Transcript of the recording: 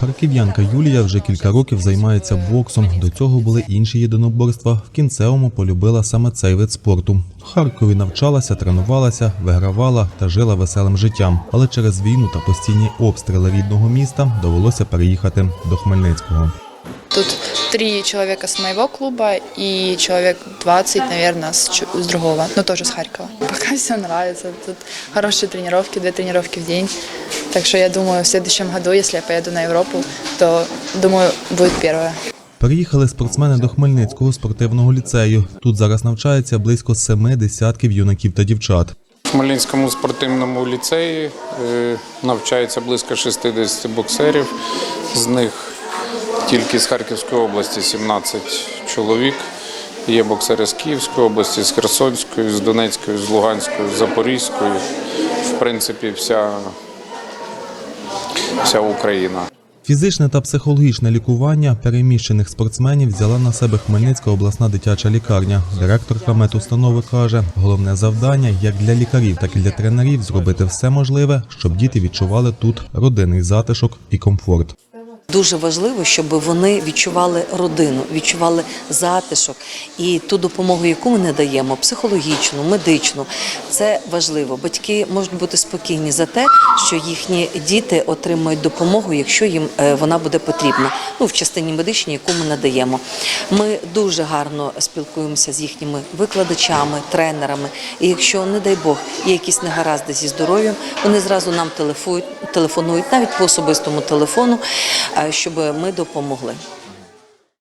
Харків'янка Юлія вже кілька років займається боксом. До цього були інші єдиноборства. В кінцевому полюбила саме цей вид спорту. В Харкові навчалася, тренувалася, вигравала та жила веселим життям. Але через війну та постійні обстріли рідного міста довелося переїхати до Хмельницького. Тут три человека с моего клуба и человек 20, наверное, чу- с другого, но тоже с Харькова. Пока все нравится. Тут хорошие тренировки, две тренировки в день. Так что я думаю, в следующем году, если я поеду на Европу, то, думаю, будет первое. Переїхали спортсмени до Хмельницького спортивного ліцею. Тут зараз навчається близько семи десятків юнаків та дівчат. В Хмельницькому спортивному ліцеї е, навчається близько 60 боксерів. З них тільки з Харківської області 17 чоловік. Є боксери з Київської області, з Херсонської, з Донецької, з Луганської, з Запорізької. В принципі, вся, вся Україна. Фізичне та психологічне лікування переміщених спортсменів взяла на себе Хмельницька обласна дитяча лікарня. Директорка медустанови каже, головне завдання як для лікарів, так і для тренерів зробити все можливе, щоб діти відчували тут родинний затишок і комфорт. Дуже важливо, щоб вони відчували родину, відчували затишок і ту допомогу, яку ми не даємо, психологічну, медичну. Це важливо. Батьки можуть бути спокійні за те, що їхні діти отримають допомогу, якщо їм е, вона буде потрібна. Ну в частині медичній, яку ми надаємо. Ми дуже гарно спілкуємося з їхніми викладачами, тренерами. І якщо, не дай Бог, є якісь негаразди зі здоров'ям, вони зразу нам телефонують навіть по особистому телефону, щоб ми допомогли.